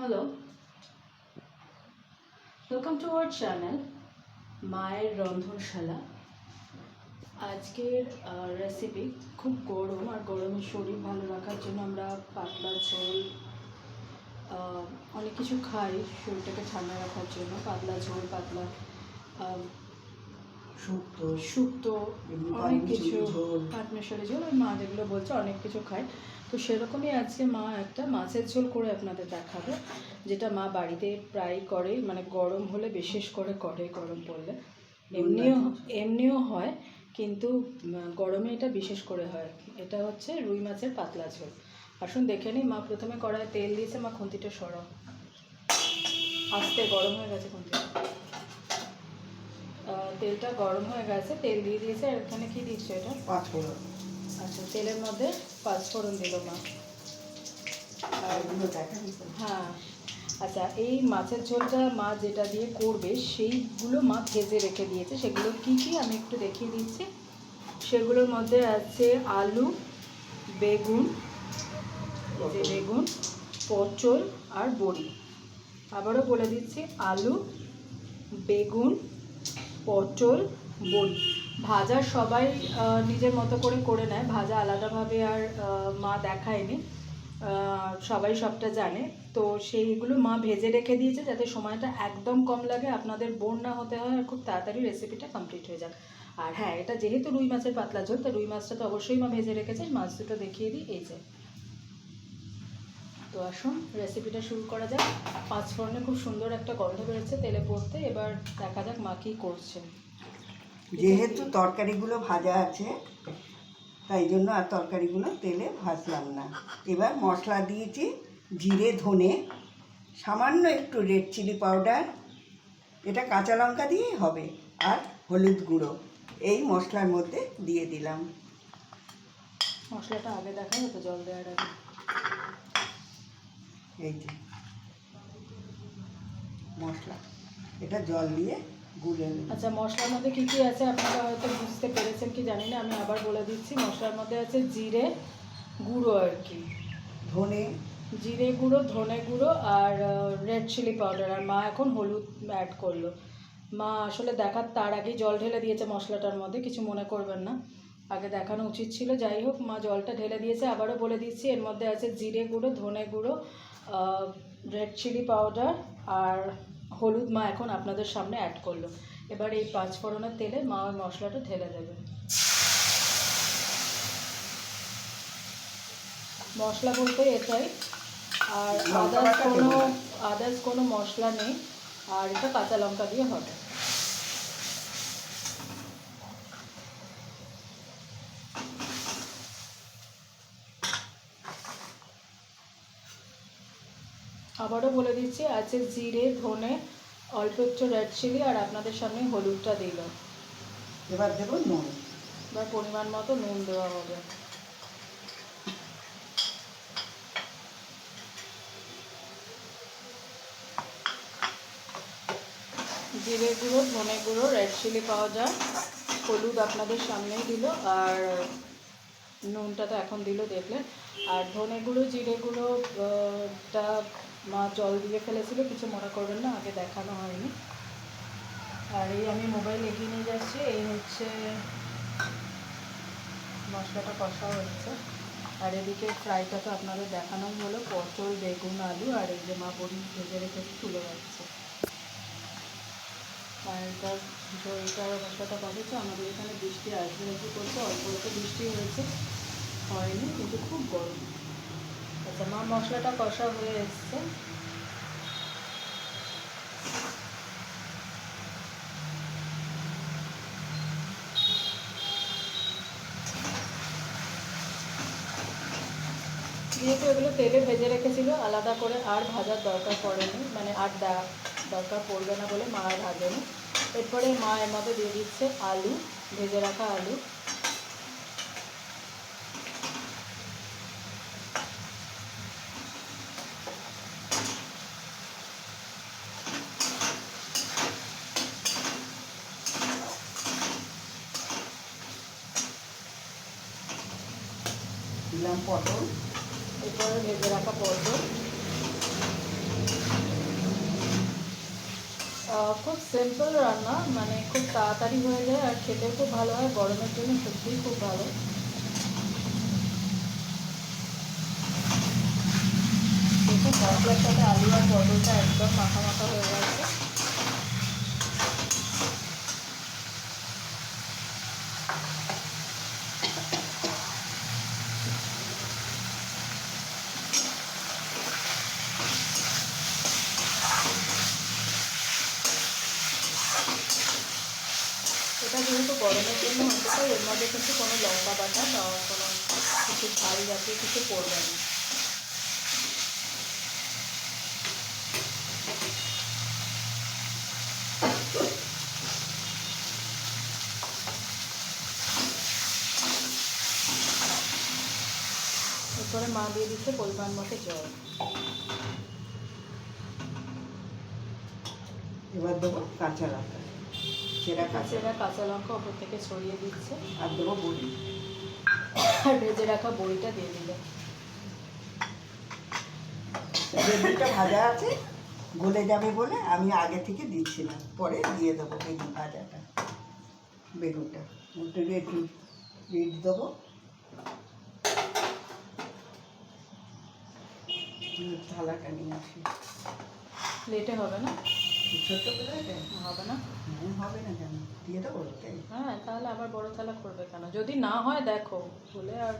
Hello welcome to our channel মায়ের রন্ধনশালা। আজকের রেসিপি খুব গরম আর গরমের শরীর ভালো রাখার জন্য আমরা পাতলা ঝোল অনেক কিছু খাই শরীরটাকে ঠান্ডা রাখার জন্য। পাতলা ঝোল পাতলা শুক্তো। শুক্তো অনেক কিছু ঝোল। পাটমেশালি ঝোল। ওই মা যেগুলো বলছে অনেক কিছু খায়। তো সেরকমই আজকে মা একটা। মাছের ঝোল করে আপনাদের দেখাবে যেটা মা বাড়িতে প্রায় করে মানে গরম হলে বিশেষ করে করে গরম পড়লে। এমনিও এমনিও হয় কিন্তু গরমে এটা বিশেষ করে হয় এটা হচ্ছে রুই মাছের পাতলা ঝোল। আসুন দেখে নিই মা প্রথমে কড়ায় তেল দিয়েছে মা খুন্তিটা সরাও। আস্তে গরম হয়ে গেছে খুন্তিটা তেলটা গরম হয়ে গেছে তেল দিয়ে দিয়েছে আর এখানে কি দিচ্ছে এটা? পাঁচ ফোড়ন। আচ্ছা তেলের মধ্যে পাঁচ ফোড়ন দিল মা? হ্যাঁ। আচ্ছা এই মাছের ঝোলটা মা যেটা দিয়ে করবে সেইগুলো মা ভেজে রেখে দিয়েছে। সেগুলো কি কি আমি একটু দেখিয়ে দিচ্ছি। সেগুলোর মধ্যে আছে আলু বেগুন যে বেগুন পটল আর বড়ি। আবারও বলে দিচ্ছি আলু বেগুন পটল বড়ি। ভাজা সবাই নিজের মতো করে করে নেয়। ভাজা আলাদাভাবে আর মা দেখায়নি। সবাই সবটা জানে। তো সেইগুলো মা ভেজে রেখে দিয়েছে যাতে সময়টা একদম কম লাগে। আপনাদের বোর না হতে হয় আর খুব তাড়াতাড়ি রেসিপিটা কমপ্লিট হয়ে যাক। আর হ্যাঁ এটা যেহেতু রুই মাছের পাতলা ঝোল, তো রুই মাছটা তো অবশ্যই মা ভেজে রেখেছে। মাছ দুটো দেখিয়ে দিই, এই যে। তো আসুন রেসিপিটা শুরু করা যাক। পাঁচ ফোড়নে খুব সুন্দর একটা গন্ধ বেরোচ্ছে তেলে পড়তে। এবার দেখা যাক মা কী করছে যেহেতু তরকারিগুলো ভাজা আছে তাই জন্য আর তরকারিগুলো তেলে ভাজলাম না। এবার মশলা দিয়েছি জিরে ধনে সামান্য একটু রেড চিলি পাউডার এটা কাঁচা লঙ্কা দিয়েই হবে আর হলুদ গুঁড়ো এই মশলার মধ্যে দিয়ে দিলাম। মশলাটা আগে দেখা হতো জল দেওয়ার আগে। এই যে মশলা এটা জল দিয়ে আচ্ছা মশলার মধ্যে কী কী আছে আপনারা হয়তো বুঝতে পেরেছেন কি জানি না আমি আবার বলে দিচ্ছি। মশলার মধ্যে আছে জিরে গুঁড়ো আর কি। ধনে। জিরে গুঁড়ো ধনে গুঁড়ো আর রেড চিলি পাউডার আর মা এখন হলুদ অ্যাড করল। মা আসলে দেখার তার আগেই জল ঢেলে দিয়েছে মশলাটার মধ্যে কিছু মনে করবেন না। আগে দেখানো উচিত ছিল যাই হোক মা জলটা ঢেলে দিয়েছে। আবারও বলে দিচ্ছি এর মধ্যে আছে জিরে গুঁড়ো ধনে গুঁড়ো রেড চিলি পাউডার আর হলুদ মা এখন আপনাদের সামনে অ্যাড করল। এবার এই পাঁচ ফোড়নের তেলে মা ওই মশলাটা ঢেলে দেবে। মশলা বলতে এটাই। আর আদার্স কোনো আদার্স কোনো মশলা নেই। আর এটা কাঁচা লঙ্কা দিয়ে হবে। আবারও বলে দিচ্ছি আছে জিরে ধনে অল্প একটু রেড চিলি আর আপনাদের সামনে হলুদটা দিল এবার দেবো নুন। এবার পরিমাণ মতো নুন দেওয়া হবে। জিরে গুঁড়ো ধনে গুঁড়ো রেড চিলি পাওয়া যায়। হলুদ আপনাদের সামনেই দিল আর নুনটা তো এখন দিল দেখলেন। আর ধনে গুঁড়ো জিরে গুঁড়ো আহ, টা মা জল দিয়ে ফেলেছিল, কিছু মনে করবেন না, আগে দেখানো হয়নি। আর এই আমি মোবাইল এগিয়ে নিয়ে যাচ্ছি, এই হচ্ছে মশলাটা কষা হচ্ছে। আর এদিকে ফ্রাইটা তো আপনাদের দেখানো হলো, পটল, বেগুন, আলু, আর এই যে মা বড়ি ভেজে রেখে তুলে যাচ্ছে আর এটা মশলাটা কষেছে আমাদের এখানে বৃষ্টি আসবে আসবে করছে, অল্প অল্প বৃষ্টি হয়েছে, হয়নি, কিন্তু খুব গরম। আচ্ছা মা, মশলাটা কষা হয়ে এসছে। যেহেতু এগুলো তেলে ভেজে রেখেছিল, আলাদা করে আর ভাজার দরকার পড়েনি। মানে আর দরকার পড়বে না বলে মা ভাজেনি। এরপরে মা এর মধ্যে দিয়ে দিচ্ছে আলু, ভেজে রাখা আলু। দিলাম পটল, এরপরে ভেজে রাখা পটল। খুব সিম্পল রান্না মানে খুব তাড়াতাড়ি হয়ে যায় আর খেতেও খুব ভালো হয়, গরমের জন্য সত্যিই খুব ভালো। দেখুন সাথে আলু আর পটলটা একদম মাখা মাখা হয়ে গেছে। এটা যেহেতু গরমের জন্য হতে পারে এর মধ্যে কিন্তু কোনো লঙ্কা বাটা বা কোনো কিছু ঝাল জাতীয় কিছু পড়বে না। এরপরে মা দিয়ে দিচ্ছে পরিমাণ মতো জল। এবার দেবো কাঁচা লঙ্কা। সেরা কাঁচা। কাঁচা কাঁচা লঙ্কা ওপর থেকে ছড়িয়ে দিচ্ছে। আর দেবো বড়ি। আর ভেজে রাখা বড়িটা দিয়ে দিল বেগুনটা ভাজা আছে গলে যাবে বলে আমি আগে থেকে দিচ্ছি না পরে দিয়ে দেবো বেগুন ভাজাটা। বেগুনটা। একটু একটু রিট দেবো। থালাটা নিয়ে আসি লেটে হবে না? ছোট্ট হবে না? হবে না কেন? দিয়ে দেবো হ্যাঁ তাহলে আবার বড় থালা করবে কেন? যদি না হয় দেখো বলে আর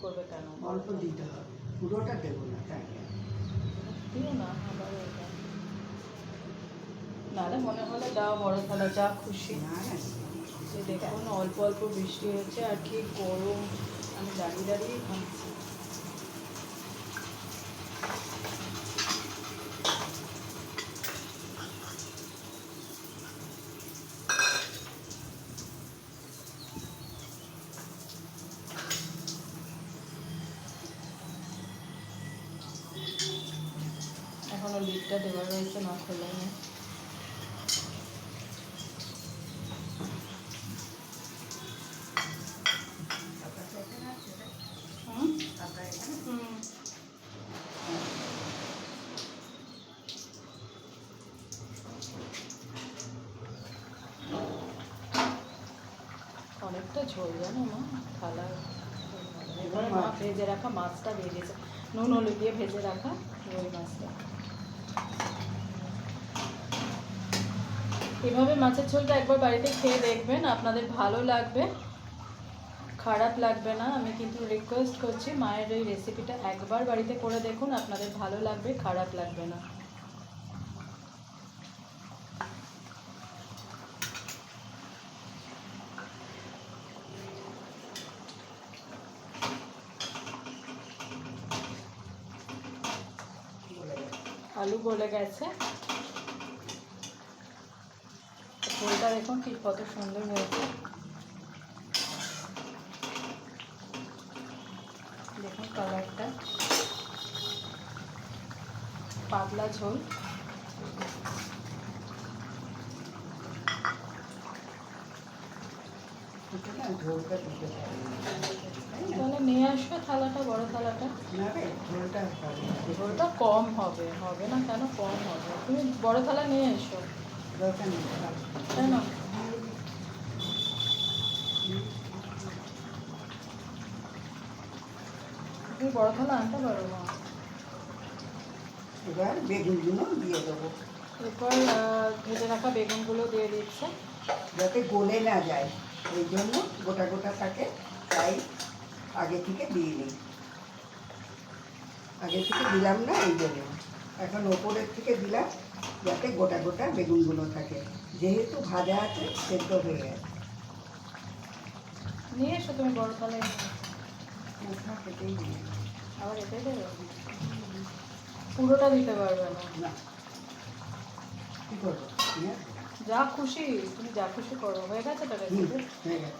করবে কেন? অল্প দিতে হবে। পুরোটা দেবো না তাই দিও না আবার ওইটা নাহলে মনে হলে দাও বড় থালা যা খুশি। না দেখুন অল্প অল্প বৃষ্টি হচ্ছে আর কি গরম। আমি দাঁড়িয়ে দাঁড়িয়ে খাচ্ছি এখনও দেওয়া রয়েছে না হুম? হুম। অনেকটা ঝোল জানো মা থালা। এবারে মা ভেজে রাখা মাছটা ভেজেছে নুন হলুদ দিয়ে ভেজে রাখা রুই মাছটা। এভাবে মাছের ঝোলটা একবার বাড়িতে খেয়ে দেখবেন, আপনাদের ভালো লাগবে। খারাপ লাগবে না, আমি কিন্তু রিকোয়েস্ট করছি মায়ের এই রেসিপিটা একবার বাড়িতে করে দেখুন, আপনাদের ভালো লাগবে, খারাপ লাগবে না। আলু গলে গেছে। ঝোলটা দেখুন ঠিক কত সুন্দর হয়েছে। দেখুন কালারটা। পাতলা ঝোল। ঝোলটা দিতে? তাহলে নিয়ে আসবে থালাটা বড় থালাটা? ঝোলটা কম হবে হবে না কেন? কম হবে। তুমি বড় থালা নিয়ে এসো। দরকার তাই না? তুমি বড় থালা আনতে পারো না? এবার বেগুনগুলো দিয়ে দেবো। এরপর ভেজে রাখা বেগুনগুলো দিয়ে দিচ্ছে। যাতে গলে না যায়। ওই জন্য গোটা গোটা থাকে তাই আগে থেকে দিয়ে নিই আগে থেকে দিলাম না এই জন্য। এখন ওপরের থেকে দিলাম যাতে গোটা গোটা বেগুনগুলো থাকে। যেহেতু ভাজা আছে সেদ্ধ হয়ে গেছে। নিয়ে এসো তুমি বড় থালায় মুখটা কেটেই দিয়ে আবার এতে দেবে? পুরোটা দিতে পারবে না। না। কী করব? ঠিক আছে যা খুশি তুমি যা খুশি করো। হয়ে গেছে তো রেসিপি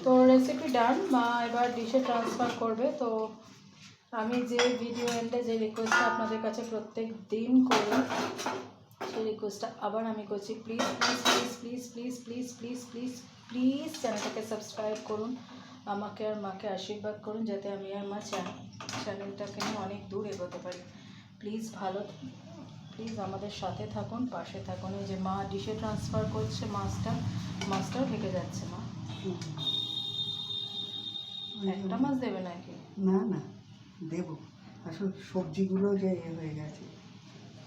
তো রেসিপি ডান মা এবার ডিশে ট্রান্সফার করবে। তো আমি যে ভিডিও এন্ডে যে রিকোয়েস্টটা আপনাদের কাছে প্রত্যেক দিন করি সেই রিকোয়েস্টটা আবার আমি করছি। Please please please please please please please please please চ্যানেলটাকে সাবস্ক্রাইব করুন। আমাকে আর মাকে আশীর্বাদ করুন যাতে আমি আর মা চ্যানেলটাকে নিয়ে অনেক দূর এগোতে পারি। প্লিজ ভালো প্লিজ আমাদের সাথে থাকুন পাশে থাকুন। এই যে মা ডিশে ট্রান্সফার করছে মাছটা মাছটাও ঢেকে যাচ্ছে মা। হুম। একটা মাছ দেবে নাকি? না না দেব। আসলে সবজিগুলো যে হয়ে গেছে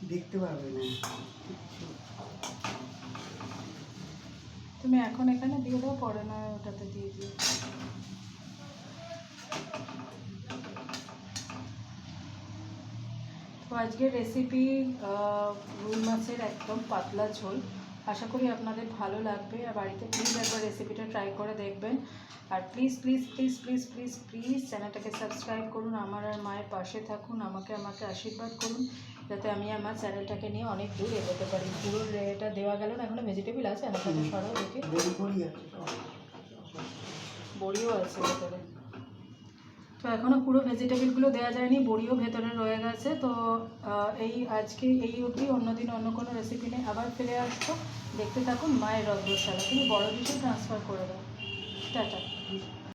দেখতে পাবে না। তুমি এখন এখানে দিয়ে দাও পরে না ওটাতে দিয়ে দিও। আজকের রেসিপি রুই মাছের একদম পাতলা ঝোল। আশা করি আপনাদের ভালো লাগবে। আর বাড়িতে প্লিজ একবার রেসিপিটা ট্রাই করে দেখবেন। আর please please please please please please চ্যানেলটাকে সাবস্ক্রাইব করুন। আমার আর মায়ের পাশে থাকুন। আমাকে আমাকে আশীর্বাদ করুন। যাতে আমি আমার চ্যানেলটাকে নিয়ে অনেক দূর এগোতে পারি। পুরো এটা দেওয়া গেল না? এখনও ভেজিটেবল আছে? আমার কাছে সরাও দেখি। বড়িও আছে ভেতরে। তো এখনও পুরো ভেজিটেবিলগুলো দেওয়া যায়নি, বড়িও ভেতরে রয়ে গেছে। তো এই আজকে এই অবধি অন্যদিন অন্য কোনো রেসিপি নিয়ে আবার ফিরে আসব। দেখতে থাকুন মায়ের রদ্রশালা তুমি বড় কিছু ট্রান্সফার করে দাও টাটা।